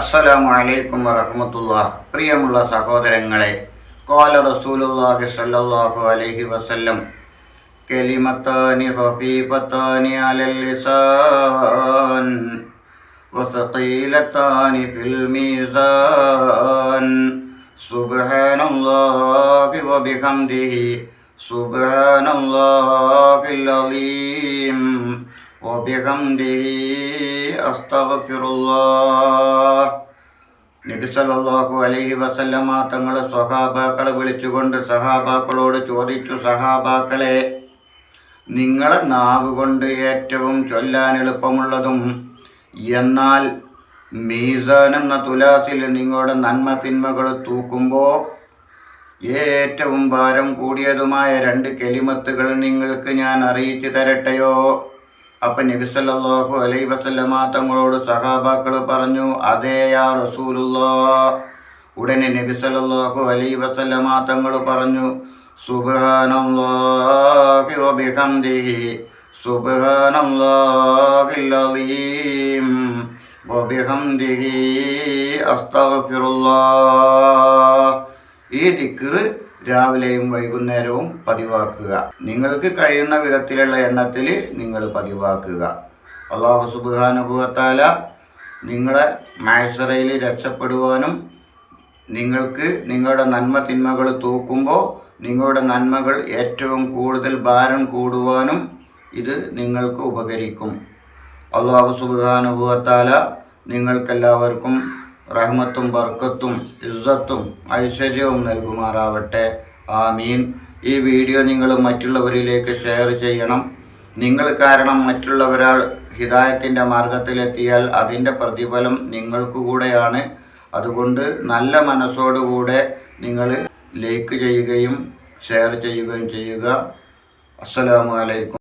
അസ്സലാമു അലൈക്കും വറഹ്മത്തുള്ളാഹ്. പ്രിയമുള്ള സഹോദരങ്ങളെ കോല റസൂലുല്ലാഹി സല്ലല്ലാഹു അലൈഹി വസല്ലം കലിമത്താനി ഹബീബത്താനി അലൽ ലിസാൻ വസഖീലത്താനി ഫിൽ മീസാൻ. സുബ്ഹാനല്ലാഹി വബിഹംദിഹി സുബ്ഹാനല്ലാഹിൽ അലീം. വബിഹംദിഹി നബി സല്ലല്ലാഹു അലൈഹി വസല്ലമ തങ്ങളെ സഹാബാക്കളെ വിളിച്ചുകൊണ്ട് സഹാബാക്കളോട് ചോദിച്ചു സഹാബാക്കളെ നിങ്ങളെ നാവ് കൊണ്ട് ഏറ്റവും ചൊല്ലാൻ എളുപ്പമുള്ളതും എന്നാൽ മീസാൻ എന്ന തുലാസിൽ നിങ്ങളുടെ നന്മ തിന്മകൾ തൂക്കുമ്പോൾ ഏറ്റവും ഭാരം കൂടിയതുമായ രണ്ട് കെലിമത്തുകൾ നിങ്ങൾക്ക് ഞാൻ അറിയിച്ചു തരട്ടെയോ? അപ്പൊ നബി അലൈ വസല്ലമ തങ്ങളോട് സഹാബാക്കൾ പറഞ്ഞു അതേ റസൂലുള്ളാ. ഉടനെ നബി അലൈ വസല്ലമ തങ്ങൾ പറഞ്ഞു വബിഹംദിഹി അസ്തഗ്ഫിറുല്ലാഹ്. ഈ ദിക്റ് രാവിലെയും വൈകുന്നേരവും പതിവാക്കുക. നിങ്ങൾക്ക് കഴിയുന്ന വിധത്തിലുള്ള എണ്ണത്തിൽ നിങ്ങൾ പതിവാക്കുക. അള്ളാഹു സുബാനുഭവത്താല നിങ്ങളെ മാഴ്സറയിൽ രക്ഷപ്പെടുവാനും നിങ്ങൾക്ക് നിങ്ങളുടെ നന്മ തിന്മകൾ തൂക്കുമ്പോൾ നിങ്ങളുടെ നന്മകൾ ഏറ്റവും കൂടുതൽ ഭാരം കൂടുവാനും ഇത് നിങ്ങൾക്ക് ഉപകരിക്കും. അള്ളാഹു സുബാനുഭവത്താല നിങ്ങൾക്കെല്ലാവർക്കും റഹ്മത്തും ബർക്കത്തും ഇസ്സത്തും ഐശ്വര്യവും നൽകുമാറാവട്ടെ. ആമീൻ. ഈ വീഡിയോ നിങ്ങൾ മറ്റുള്ളവരിലേക്ക് ഷെയർ ചെയ്യണം. നിങ്ങൾ കാരണം മറ്റുള്ളവരാൾ ഹിതായത്തിന്റെ മാർഗത്തിലെത്തിയാൽ അതിന്റെ പ്രതിഫലം നിങ്ങൾക്ക് കൂടെയാണ്. അതുകൊണ്ട് നല്ല മനസ്സോടുകൂടെ നിങ്ങൾ ലൈക്ക് ചെയ്യുകയും ഷെയർ ചെയ്യുകയും ചെയ്യുക. അസ്സലാമു അലൈക്കും.